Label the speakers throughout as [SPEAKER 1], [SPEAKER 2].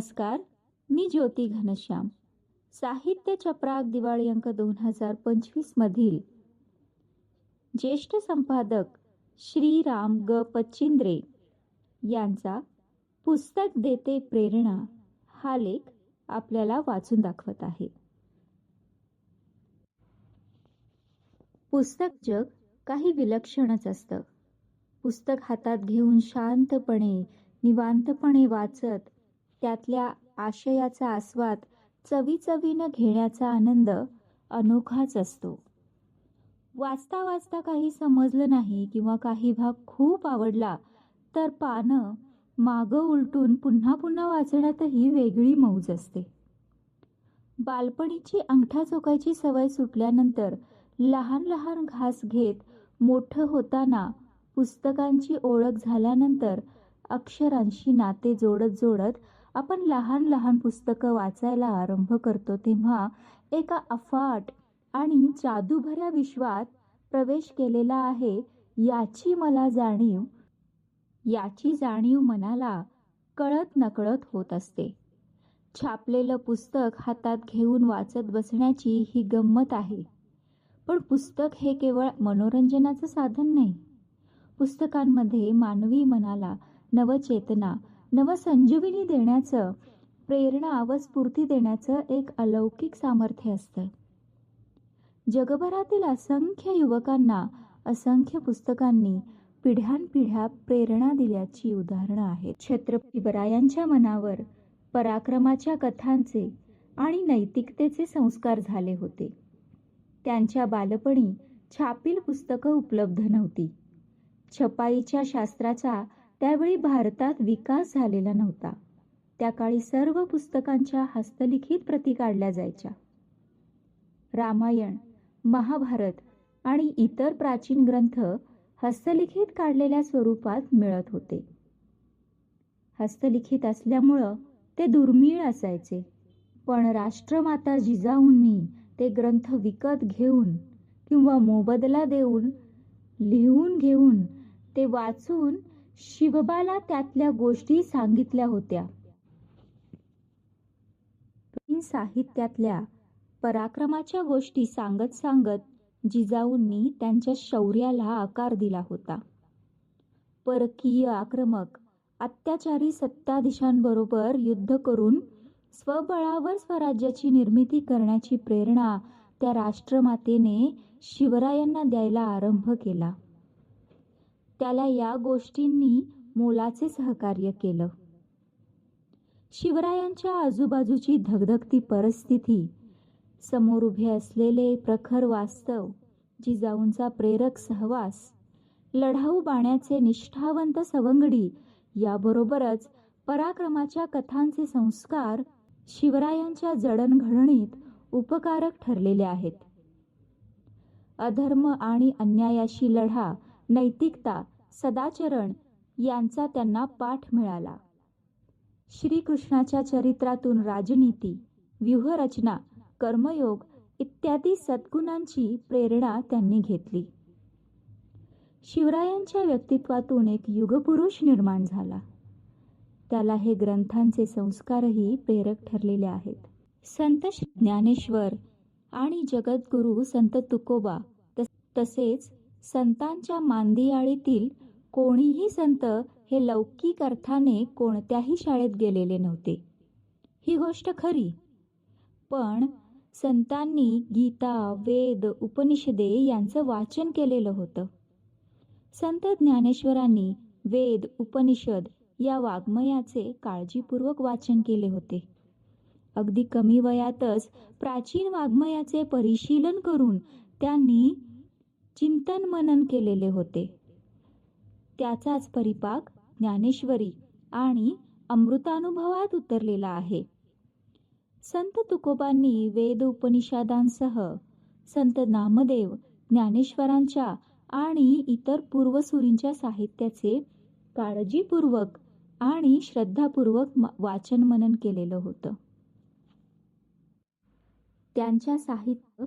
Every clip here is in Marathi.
[SPEAKER 1] नमस्कार मी ज्योती घनश्याम. साहित्य चपराक दिवाळी अंक दोन हजार पंचवीस मधील. ज्येष्ठ संपादक श्रीराम ग पचिंद्रे यांचा पुस्तक देते प्रेरणा हा लेख आपल्याला वाचून दाखवत आहे. पुस्तक जग काही विलक्षणच असतं. पुस्तक हातात घेऊन शांतपणे निवांतपणे वाचत त्यातल्या आशयाचा आस्वाद चवीचवीनं घेण्याचा आनंद अनोखाच असतो. वाचता वाचता काही समजलं नाही किंवा काही भाग खूप आवडला तर पानं मागं उलटून पुन्हा पुन्हा वाचण्यातही वेगळी मौज असते. बालपणीची अंगठा चोकायची सवय सुटल्यानंतर लहान लहान घास घेत मोठं होताना पुस्तकांची ओळख झाल्यानंतर अक्षरांशी नाते जोडत जोडत आपण लहान लहान पुस्तकं वाचायला आरंभ करतो तेव्हा एका अफाट आणि जादूभऱ्या विश्वात प्रवेश केलेला आहे याची मला जाणीव. याची जाणीव मनाला कळत नकळत होत असते. छापलेलं पुस्तक हातात घेऊन वाचत बसण्याची ही गंमत आहे. पण पुस्तक हे केवळ मनोरंजनाचं साधन नाही. पुस्तकांमध्ये मानवी मनाला नवचेतना नवसंजीवनी देण्याचं प्रेरणा व स्फूर्ती देण्याचं एक अलौकिक सामर्थ्य असतं. जगभरातील असंख्य युवकांना असंख्य पुस्तकांनी पिढ्यानपिढ्या प्रेरणा दिल्याची उदाहरणं आहेत. छत्रपती बरायांच्या मनावर पराक्रमाच्या कथांचे आणि नैतिकतेचे संस्कार झाले होते. त्यांच्या बालपणी छापील पुस्तकं उपलब्ध नव्हती. छपाईच्या शास्त्राचा त्यावेळी भारतात विकास झालेला नव्हता. त्या काळी सर्व पुस्तकांच्या हस्तलिखित प्रती काढल्या जायच्या. रामायण महाभारत आणि इतर प्राचीन ग्रंथ हस्तलिखित काढलेल्या स्वरूपात मिळत होते. हस्तलिखित असल्यामुळं ते दुर्मिळ असायचे पण राष्ट्रमाता जिजाऊंनी ते ग्रंथ विकत घेऊन किंवा मोबदला देऊन लिहून घेऊन ते वाचून शिवबाला त्यातल्या गोष्टी सांगितल्या होत्या. साहित्यातल्या पराक्रमाच्या गोष्टी सांगत सांगत जिजाऊंनी त्यांच्या शौर्याला आकार दिला होता. परकीय आक्रमक अत्याचारी सत्ताधीशांबरोबर युद्ध करून स्वबळावर स्वराज्याची निर्मिती करण्याची प्रेरणा त्या राष्ट्रमातेने शिवरायांना द्यायला आरंभ केला. त्याला या गोष्टींनी मोलाचे सहकार्य केलं. शिवरायांच्या आजूबाजूची धगधगती परिस्थिती समोर उभे असलेले प्रखर वास्तव जिजाऊंचा प्रेरक सहवास लढाऊ बाण्याचे निष्ठावंत सवंगडी याबरोबरच पराक्रमाच्या कथांचे संस्कार शिवरायांच्या जडणघडणीत उपकारक ठरलेले आहेत. अधर्म आणि अन्यायाशी लढा नैतिकता सदाचरण यांचा त्यांना पाठ मिळाला. श्रीकृष्णाच्या चरित्रातून राजनीती व्यूहरचना कर्मयोग इत्यादी सद्गुणांची प्रेरणा त्यांनी घेतली. शिवरायांच्या व्यक्तित्वातून एक युगपुरुष निर्माण झाला. त्याला हे ग्रंथांचे संस्कारही प्रेरक ठरलेले आहेत. संत ज्ञानेश्वर आणि जगद्गुरु संत तुकोबा तसेच संतांच्या मांदियाळीतील कोणीही संत हे लौकिक अर्थाने कोणत्याही शाळेत गेलेले नव्हते. ही गोष्ट खरी. पण संतांनी गीता वेद उपनिषदे यांचं वाचन केलेलं होतं. संत ज्ञानेश्वरांनी वेद उपनिषद या वाङ्मयाचे काळजीपूर्वक वाचन केले होते. अगदी कमी वयातच प्राचीन वाङ्मयाचे परिशीलन करून त्यांनी चिंतन मनन केलेले होते. त्याचाच परिपाक ज्ञानेश्वरी आणि अमृतानुभवात उतरलेला आहे. संत तुकोबांनी वेद उपनिषदांसह संत नामदेव ज्ञानेश्वरांच्या आणि इतर पूर्वसुरींच्या साहित्याचे काळजीपूर्वक आणि श्रद्धापूर्वक वाचन मनन केलेलं होतं. त्यांच्या साहित्य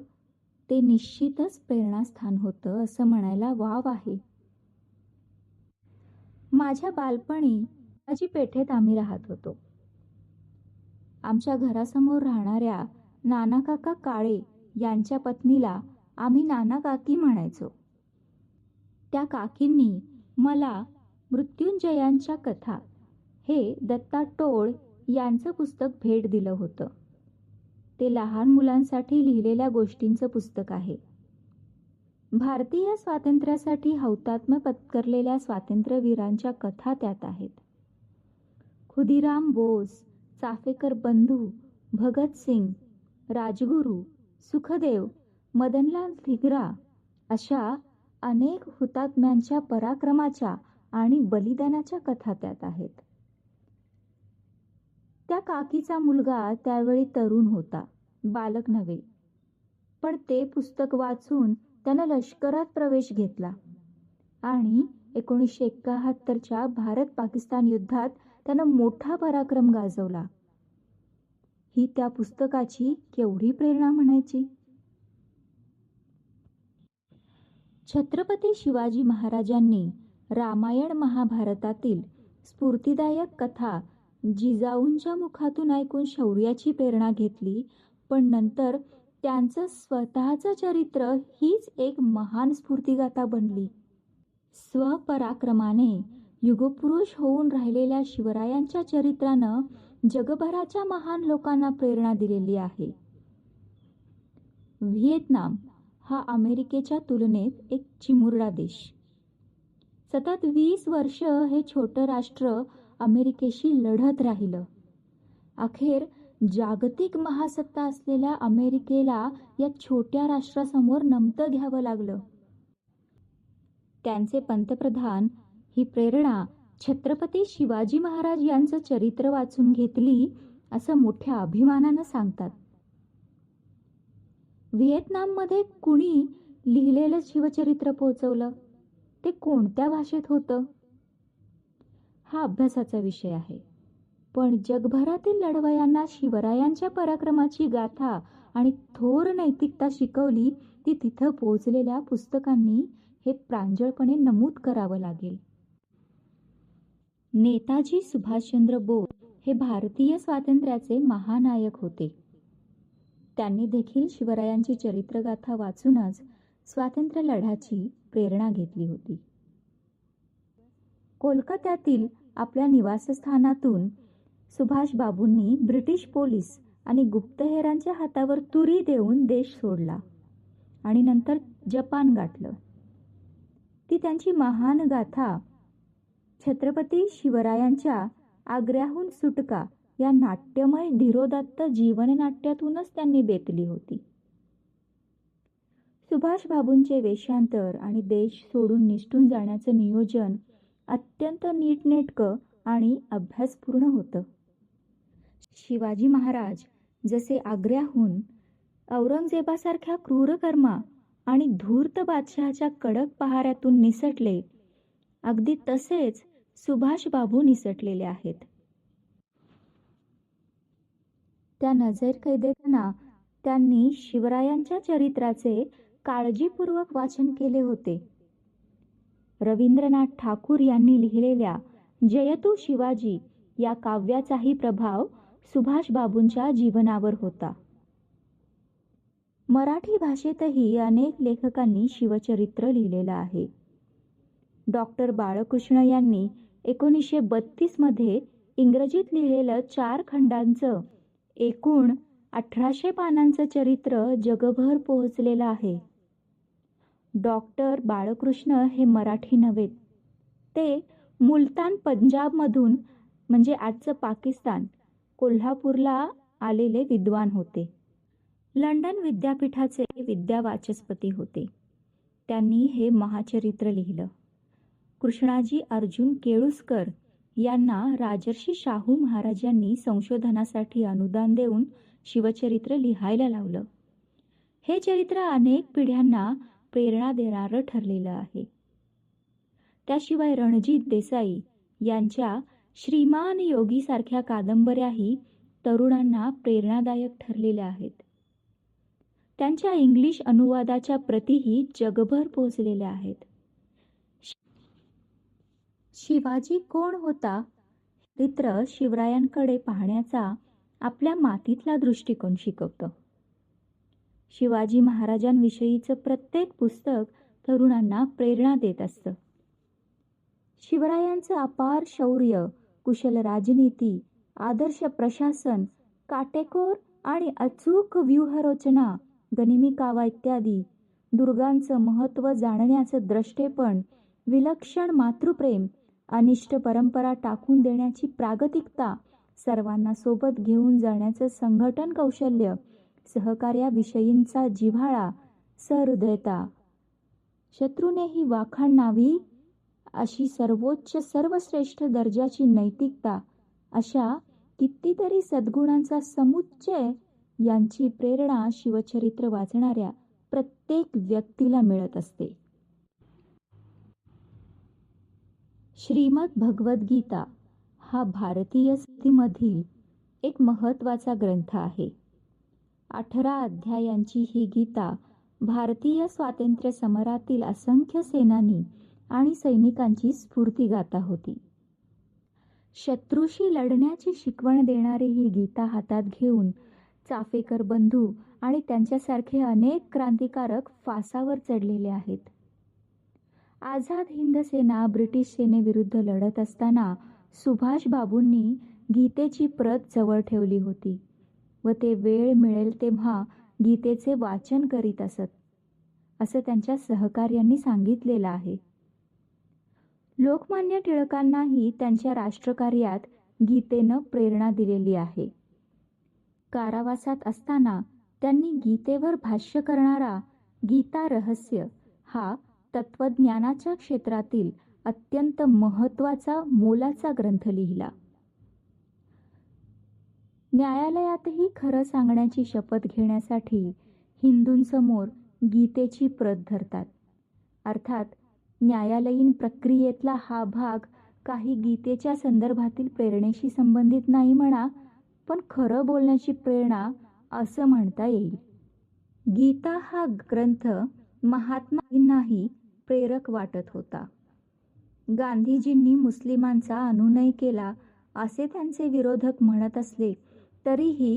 [SPEAKER 1] ते निश्चितच प्रेरणास्थान होतं असं म्हणायला वाव आहे. माझ्या बालपणी माझी पेठेत आम्ही राहत होतो. आमच्या घरासमोर राहणाऱ्या नाना काका काळे यांच्या पत्नीला आम्ही नाना काकी म्हणायचो. त्या काकींनी मला मृत्युंजयांच्या कथा हे दत्ता टोळ यांचं पुस्तक भेट दिलं होतं. ते लहान मुलांसाठी लिहिलेल्या गोष्टींचं पुस्तक आहे. भारतीय स्वातंत्र्यासाठी हौतात्म्य पत्करलेल्या स्वातंत्र्यवीरांच्या कथा त्यात आहेत. खुदिराम बोस चाफेकर बंधू भगतसिंग राजगुरू सुखदेव मदनलाल धिगरा अशा अनेक हुतात्म्यांच्या पराक्रमाच्या आणि बलिदानाच्या कथा त्यात आहेत. त्या काकीचा मुलगा त्यावेळी तरुण होता. बालक नव्हे. पण ते पुस्तक वाचून त्यानं लष्करात प्रवेश घेतला. आणि एकोणीसशे एकाहत्तरच्या भारत पाकिस्तान युद्धात त्यानं मोठा पराक्रम गाजवला. ही त्या पुस्तकाची केवढी प्रेरणा म्हणायची? छत्रपती शिवाजी महाराजांनी रामायण महाभारतातील स्फूर्तिदायक कथा जिजाऊंच्या मुखातून ऐकून शौर्याची प्रेरणा घेतली पण नंतर त्यांचं स्वतःचं चरित्र हीच एक महान स्फूर्तिगाथा बनली. स्वपराक्रमाने युगपुरुष होऊन राहिलेल्या शिवरायांच्या चरित्रानं जगभराच्या महान लोकांना प्रेरणा दिलेली आहे. व्हिएतनाम हा अमेरिकेच्या तुलनेत एक चिमुरडा देश. सतत वीस वर्ष हे छोटं राष्ट्र अमेरिकेशी लढत राहिलं. अखेर जागतिक महासत्ता असलेल्या अमेरिकेला या छोट्या राष्ट्रासमोर नमतं घ्यावं लागलं. त्यांचे पंतप्रधान ही प्रेरणा छत्रपती शिवाजी महाराज यांचं चरित्र वाचून घेतली असं मोठ्या अभिमानानं सांगतात. व्हिएतनाममध्ये कुणी लिहिलेलं शिवचरित्र पोहोचवलं? ते कोणत्या भाषेत होतं? हा अभ्यासाचा विषय आहे. पण जगभरातील लढवयांना शिवरायांच्या पराक्रमाची गाथा आणि थोर नैतिकता शिकवली ती तिथं पोहोचलेल्या पुस्तकांनी हे प्रांजळपणे नमूद करावं लागेल. नेताजी सुभाषचंद्र बोस हे भारतीय स्वातंत्र्याचे महानायक होते. त्यांनी देखील शिवरायांची चरित्रगाथा वाचूनच स्वातंत्र्य लढ्याची प्रेरणा घेतली होती. कोलकात्यातील आपल्या निवासस्थानातून सुभाषबाबूंनी ब्रिटिश पोलीस आणि गुप्तहेरांच्या हातावर तुरी देऊन देश सोडला आणि नंतर जपान गाठलं. ती त्यांची महान गाथा छत्रपती शिवरायांच्या आग्र्याहून सुटका या नाट्यमय धीरोदत्त जीवननाट्यातूनच त्यांनी बेतली होती. सुभाषबाबूंचे वेशांतर आणि देश सोडून निष्ठून जाण्याचं नियोजन अत्यंत नीटनेटकं आणि अभ्यासपूर्ण होतं. शिवाजी महाराज जसे आग्र्याहून औरंगजेबासारख्या क्रूरकर्मा आणि धूर्त बादशहाच्या कडक पहाऱ्यातून निसटले अगदी तसेच सुभाषबाबू निसटलेले आहेत. त्या नजर कैदेताना त्यांनी शिवरायांच्या चरित्राचे काळजीपूर्वक वाचन केले होते. रवींद्रनाथ ठाकूर यांनी लिहिलेल्या जयतू शिवाजी या काव्याचाही प्रभाव सुभाषबाबूंच्या जीवनावर होता. मराठी भाषेतही अनेक लेखकांनी शिवचरित्र लिहिलेलं आहे. डॉक्टर बाळकृष्ण यांनी एकोणीसशे बत्तीसमध्ये इंग्रजीत लिहिलेलं चार खंडांचं एकूण अठराशे पानांचं चरित्र जगभर पोहोचलेलं आहे. डॉक्टर बाळकृष्ण हे मराठी नव्हेत ते मुलतान पंजाबमधून म्हणजे आजचं पाकिस्तान कोल्हापूरला आलेले विद्वान होते. लंडन विद्यापीठाचे विद्यावाचस्पती होते. त्यांनी हे महाचरित्र लिहिलं. कृष्णाजी अर्जुन केळुसकर यांना राजर्षी शाहू महाराजांनी संशोधनासाठी अनुदान देऊन शिवचरित्र लिहायला लावलं. हे चरित्र अनेक पिढ्यांना प्रेरणा देणारं ठरलेलं आहे. त्याशिवाय रणजित देसाई यांच्या श्रीमान योगी सारख्या कादंबऱ्याही तरुणांना प्रेरणादायक ठरलेल्या आहेत. त्यांच्या इंग्लिश अनुवादाच्या प्रतीही जगभर पोहोचलेल्या आहेत. शिवाजी कोण होता? चरित्र शिवरायांकडे पाहण्याचा आपल्या मातीतला दृष्टिकोन शिकवतं. शिवाजी महाराजांविषयीचं प्रत्येक पुस्तक तरुणांना प्रेरणा देत असतं. शिवरायांचं अपार शौर्य कुशल राजनीती आदर्श प्रशासन काटेकोर आणि अचूक व्यूहरचना गनिमिकावा इत्यादी. दुर्गांचं महत्त्व जाणण्याचं द्रष्टेपण विलक्षण मातृप्रेम अनिष्ट परंपरा टाकून देण्याची प्रागतिकता सर्वांना सोबत घेऊन जाण्याचं संघटन कौशल्य सहकार्याविषयींचा जिव्हाळा सहृदयता शत्रूनेही वाखाणणावी अशी सर्वोच्च सर्वश्रेष्ठ दर्जाची नैतिकता अशा कितीतरी सद्गुणांचा समुच्चय यांची प्रेरणा शिवचरित्र वाचणाऱ्या प्रत्येक व्यक्तीला मिळत असते. श्रीमद भगवद्गीता हा भारतीय स्थितीमधील एक महत्त्वाचा ग्रंथ आहे. अठरा अध्यायांची ही गीता भारतीय स्वातंत्र्य समरातील असंख्य सेनानी आणि सैनिकांची स्फूर्तीगाथा होती. शत्रूशी लढण्याची शिकवण देणारी ही गीता हातात घेऊन चाफेकर बंधू आणि त्यांच्यासारखे अनेक क्रांतिकारक फासावर चढलेले आहेत. आझाद हिंद सेना ब्रिटिश सेनेविरुद्ध लढत असताना सुभाष बाबूंनी गीतेची प्रत जवळ ठेवली होती व ते वेळ मिळेल तेव्हा गीतेचे वाचन करीत असत असं त्यांच्या सहकार्यांनी सांगितलेलं आहे. लोकमान्य टिळकांनाही त्यांच्या राष्ट्रकार्यात गीतेनं प्रेरणा दिलेली आहे. कारावासात असताना त्यांनी गीतेवर भाष्य करणारा गीता रहस्य हा तत्वज्ञानाच्या क्षेत्रातील अत्यंत महत्त्वाचा मोलाचा ग्रंथ लिहिला. न्यायालयातही खरं सांगण्याची शपथ घेण्यासाठी हिंदूंसमोर गीतेची प्रत धरतात. अर्थात न्यायालयीन प्रक्रियेतला हा भाग काही गीतेच्या संदर्भातील प्रेरणेशी संबंधित नाही म्हणा पण खरं बोलण्याची प्रेरणा असं म्हणता येईल. गीता हा ग्रंथ महात्मांनाही प्रेरक वाटत होता. गांधीजींनी मुस्लिमांचा अनुनय केला असे त्यांचे विरोधक म्हणत असले तरीही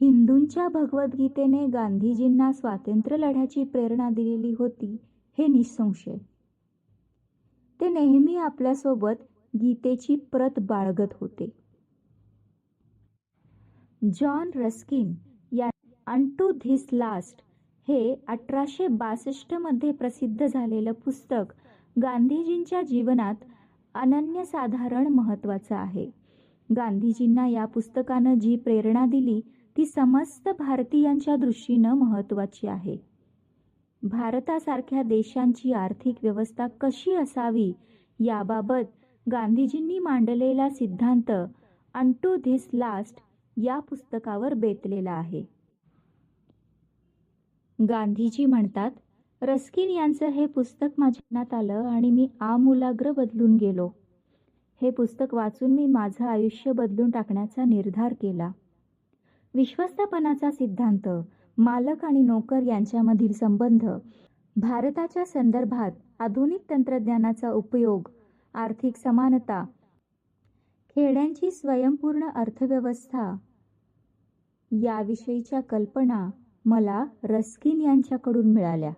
[SPEAKER 1] हिंदूंच्या भगवद्गीतेने गांधीजींना स्वातंत्र्य लढ्याची प्रेरणा दिलेली होती हे निसंशय. ते नेहमी आपल्यासोबत गीतेची प्रत बाळगत होते. जॉन रस्किन या अंटू धिस लास्ट हे अठराशे बासष्टमध्ये प्रसिद्ध झालेलं पुस्तक गांधीजींच्या जीवनात अनन्यसाधारण महत्वाचं आहे. गांधीजींना या पुस्तकानं जी प्रेरणा दिली ती समस्त भारतीयांच्या दृष्टीनं महत्वाची आहे. भारतासारख्या देशांची आर्थिक व्यवस्था कशी असावी याबाबत गांधीजींनी मांडलेला सिद्धांत अंटू धिस लास्ट या पुस्तकावर बेतलेला आहे. गांधीजी म्हणतात रस्किन यांचं हे पुस्तक माझ्या मनात आलं आणि मी आमूलाग्र बदलून गेलो. हे पुस्तक वाचून मी माझं आयुष्य बदलून टाकण्याचा निर्धार केला. विश्वस्तपणाचा सिद्धांत मालक आणि नोकर यांच्यामधील संबंध. भारताच्या संदर्भात आधुनिक तंत्रज्ञानाचा उपयोग आर्थिक समानता खेड्यांची स्वयंपूर्ण अर्थव्यवस्था याविषयीच्या कल्पना मला रस्किन यांच्याकडून मिळाल्या.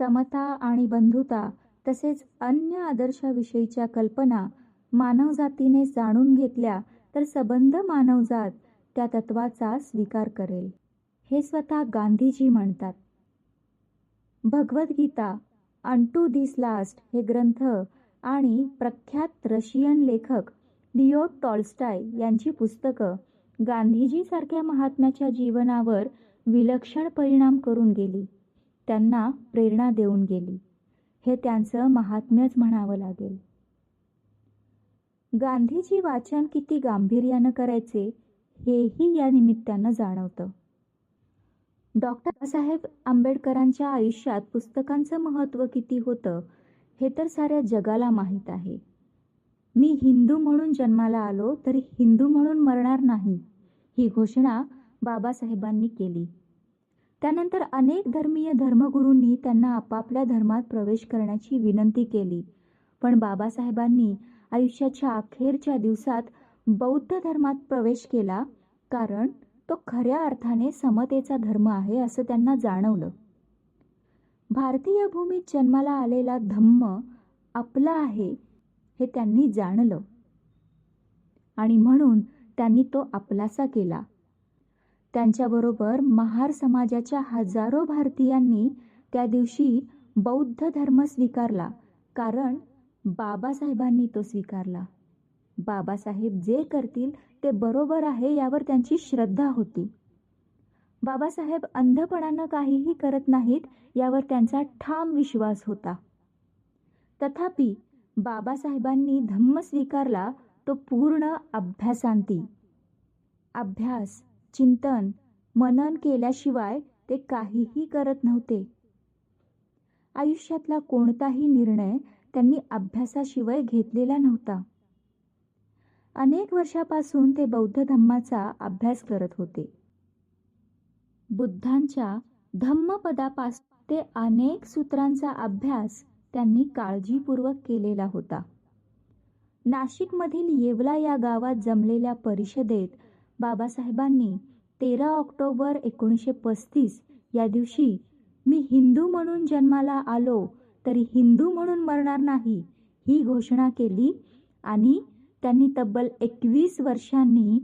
[SPEAKER 1] समता आणि बंधुता तसेच अन्य आदर्शाविषयीच्या कल्पना मानवजातीने जाणून घेतल्या तर सबंध मानवजात त्या तत्वाचा स्वीकार करेल. हे स्वतः गांधीजी म्हणतात. भगवद्गीता अंटू दिस लास्ट हे ग्रंथ आणि प्रख्यात रशियन लेखक लिओ टॉल्स्टाय यांची पुस्तकं गांधीजीसारख्या महात्म्याच्या जीवनावर विलक्षण परिणाम करून गेली. त्यांना प्रेरणा देऊन गेली. हे त्यांचं महात्म्यच म्हणावं लागेल. गांधीजी वाचन किती गांभीर्यानं करायचे हेही या निमित्तानं जाणवतं. डॉक्टर बाबासाहेब आंबेडकरांच्या आयुष्यात पुस्तकांचं महत्त्व किती होतं हे तर साऱ्या जगाला माहीत आहे. मी हिंदू म्हणून जन्माला आलो तरी हिंदू म्हणून मरणार नाही ही घोषणा बाबासाहेबांनी केली. त्यानंतर अनेक धर्मीय धर्मगुरूंनी त्यांना आपापल्या धर्मात प्रवेश करण्याची विनंती केली. पण बाबासाहेबांनी आयुष्याच्या अखेरच्या दिवसात बौद्ध धर्मात प्रवेश केला कारण तो खऱ्या अर्थाने समतेचा धर्म आहे असं त्यांना जाणवलं. भारतीय भूमीत जन्माला आलेला धम्म आपला आहे हे त्यांनी जाणलं. आणि म्हणून त्यांनी तो आपलासा केला. त्यांच्याबरोबर महार समाजाच्या हजारो भारतीयांनी त्या दिवशी बौद्ध धर्म स्वीकारला कारण बाबासाहेबांनी तो स्वीकारला. बाबासाहेब जे करतील ते बरोबर आहे यावर त्यांची श्रद्धा होती. बाबासाहेब अंधपणानं काहीही करत नाहीत यावर त्यांचा ठाम विश्वास होता. तथापि बाबासाहेबांनी धम्म स्वीकारला तो पूर्ण अभ्यासांती. अभ्यास चिंतन मनन केल्याशिवाय ते काहीही करत नव्हते. आयुष्यातला कोणताही निर्णय त्यांनी अभ्यासाशिवाय घेतलेला नव्हता. अनेक वर्षापासून ते बौद्ध धम्माचा अभ्यास करत होते. बुद्धांच्या धम्मपदापासून ते अनेक सूत्रांचा अभ्यास त्यांनी काळजीपूर्वक केलेला होता. नाशिकमधील येवला या गावात जमलेल्या परिषदेत बाबासाहेबांनी तेरा ऑक्टोबर एकोणीसशे पस्तीस या दिवशी मी हिंदू म्हणून जन्माला आलो तरी हिंदू म्हणून मरणार नाही ही घोषणा केली आणि त्यांनी तब्बल एकवीस वर्षांनी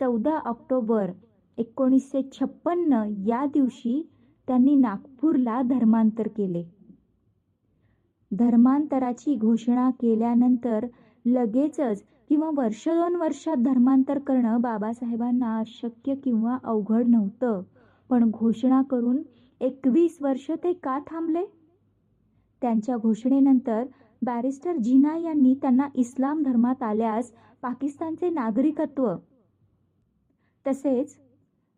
[SPEAKER 1] चौदा ऑक्टोबर एकोणीसशे छप्पन्न या दिवशी त्यांनी नागपूरला धर्मांतर केले. धर्मांतराची घोषणा केल्यानंतर लगेचच किंवा वर्ष दोन वर्षात धर्मांतर करणं बाबासाहेबांना अशक्य किंवा अवघड नव्हतं. पण घोषणा करून एकवीस वर्ष ते का थांबले? त्यांच्या घोषणेनंतर बॅरिस्टर जिना यांनी त्यांना इस्लाम धर्मात आल्यास पाकिस्तानचे नागरिकत्व. तसेच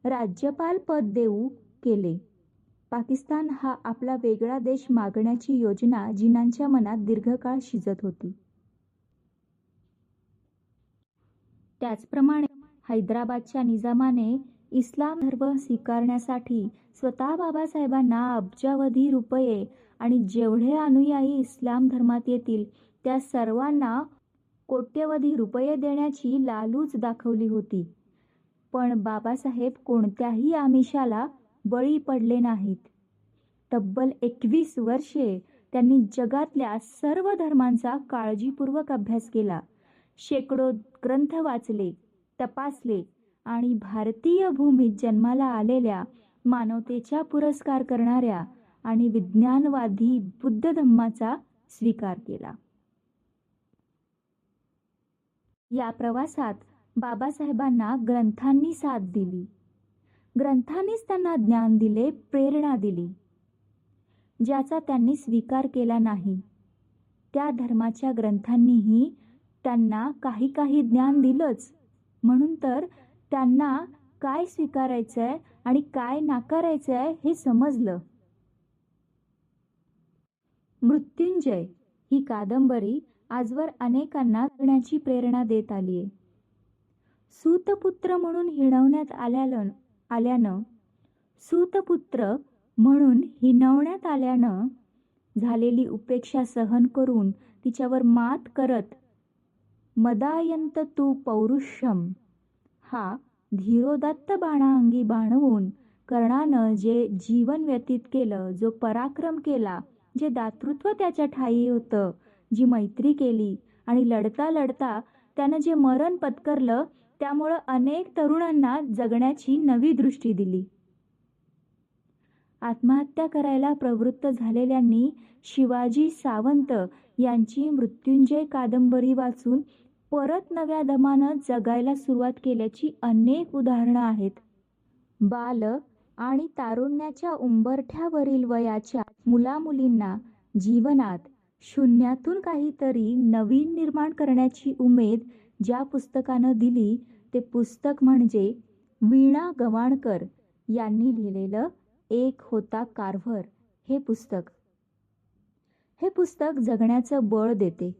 [SPEAKER 1] राज्यपाल पद देऊ केले. पाकिस्तान हा आपला वेगळा देश मागण्याची योजना जिनांच्या मनात दीर्घकाळ शिजत होती. त्याचप्रमाणे हैदराबादच्या निजामाने इस्लाम धर्म स्वीकारण्यासाठी स्वतः बाबासाहेबांना अब्जावधी रुपये आणि जेवढे अनुयायी इस्लाम धर्मात येतील त्या सर्वांना कोट्यवधी रुपये देण्याची लालूच दाखवली होती. पण बाबासाहेब कोणत्याही आमिषाला बळी पडले नाहीत. तब्बल एकवीस वर्षे त्यांनी जगातल्या सर्व धर्मांचा काळजीपूर्वक अभ्यास केला. शेकडो ग्रंथ वाचले तपासले आणि भारतीय भूमीत जन्माला आलेल्या मानवतेचा पुरस्कार करणाऱ्या आणि विज्ञानवादी बुद्ध धम्माचा स्वीकार केला. या प्रवासात बाबासाहेबांना ग्रंथांनी साथ दिली. ग्रंथांनीच त्यांना ज्ञान दिले प्रेरणा दिली. ज्याचा त्यांनी स्वीकार केला नाही त्या धर्माच्या ग्रंथांनीही त्यांना काही काही ज्ञान दिलंच. म्हणून तर त्यांना काय स्वीकारायचंय आणि काय नाकारायचंय हे समजलं. मृत्युंजय ही कादंबरी आजवर अनेकांना जगण्याची प्रेरणा देत आलीये. सूतपुत्र म्हणून हिणवण्यात आल्यानं आल्यानं सूतपुत्र म्हणून हिणवण्यात आल्यानं झालेली उपेक्षा सहन करून तिच्यावर मात करत मदायंत तू पौरुषम हा धीरोदत्त बाणाअंगी बाणवून कर्णानं जे जीवन व्यतीत केलं जो पराक्रम केला जे दातृत्व त्याच्या ठाई होतं जी मैत्री केली आणि लढता लढता त्यानं जे मरण पत्करलं त्यामुळं अनेक तरुणांना जगण्याची नवी दृष्टी दिली. आत्महत्या करायला प्रवृत्त झालेल्यांनी शिवाजी सावंत यांची मृत्युंजय कादंबरी वाचून परत नव्या दमानं जगायला सुरुवात केल्याची अनेक उदाहरणं आहेत. बाल आणि तारुण्याच्या उंबरठ्यावरील वयाच्या मुलामुलींना जीवनात शून्यातून काहीतरी नवीन निर्माण करण्याची उमेद ज्या पुस्तकानं दिली ते पुस्तक म्हणजे वीणा गवाणकर यांनी लिहिलेलं एक होता कार्व्हर हे पुस्तक. हे पुस्तक जगण्याचं बळ देते.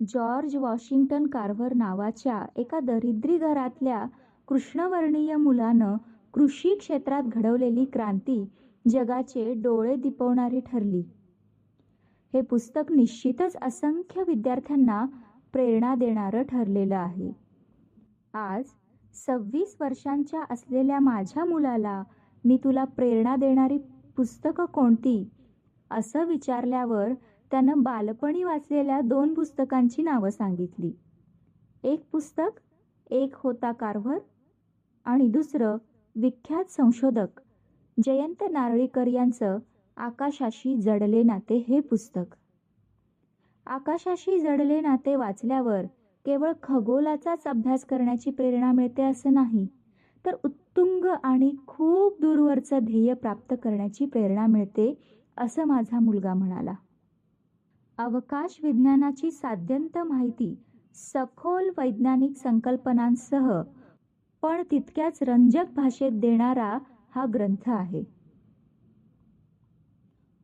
[SPEAKER 1] जॉर्ज वॉशिंग्टन कार्व्हर नावाच्या एका दरिद्री घरातल्या कृष्णवर्णीय मुलानं कृषी क्षेत्रात घडवलेली क्रांती जगाचे डोळे दिपवणारी ठरली. हे पुस्तक निश्चितच असंख्य विद्यार्थ्यांना प्रेरणा देणारं ठरलेलं आहे. आज सव्वीस वर्षांच्या असलेल्या माझ्या मुलाला मी तुला प्रेरणा देणारी पुस्तकं कोणती? असं विचारल्यावर त्यानं बालपणी वाचलेल्या दोन पुस्तकांची नावं सांगितली. एक पुस्तक एक होता कार्व्हर आणि दुसरं विख्यात संशोधक जयंत नारळीकर यांचं आकाशाशी जडले नाते हे पुस्तक. आकाशाशी जडले नाते वाचल्यावर केवळ खगोलाचाच अभ्यास करण्याची प्रेरणा मिळते असं नाही तर उत्तुंग आणि खूप दूरवरचं ध्येय प्राप्त करण्याची प्रेरणा मिळते असं माझा मुलगा म्हणाला. अवकाश विज्ञानाची साध्यंत माहिती सखोल वैज्ञानिक संकल्पनांसह पण तितक्याच रंजक भाषेत देणारा हा ग्रंथ आहे.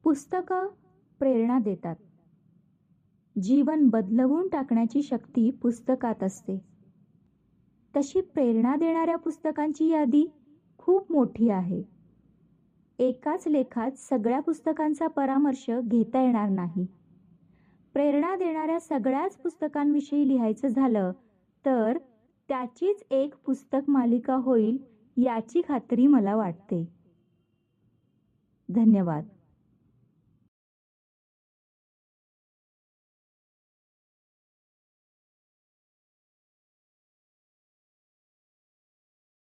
[SPEAKER 1] पुस्तकं प्रेरणा देतात. जीवन बदलवून टाकण्याची शक्ती पुस्तकात असते. तशी प्रेरणा देणाऱ्या पुस्तकांची यादी खूप मोठी आहे. एकाच लेखात सगळ्या पुस्तकांचा परामर्श घेता येणार नाही. प्रेरणा देणाऱ्या सगळ्याच पुस्तकांविषयी लिहायचं झालं तर त्याचीच एक पुस्तक मालिका होईल याची खात्री मला वाटते. धन्यवाद.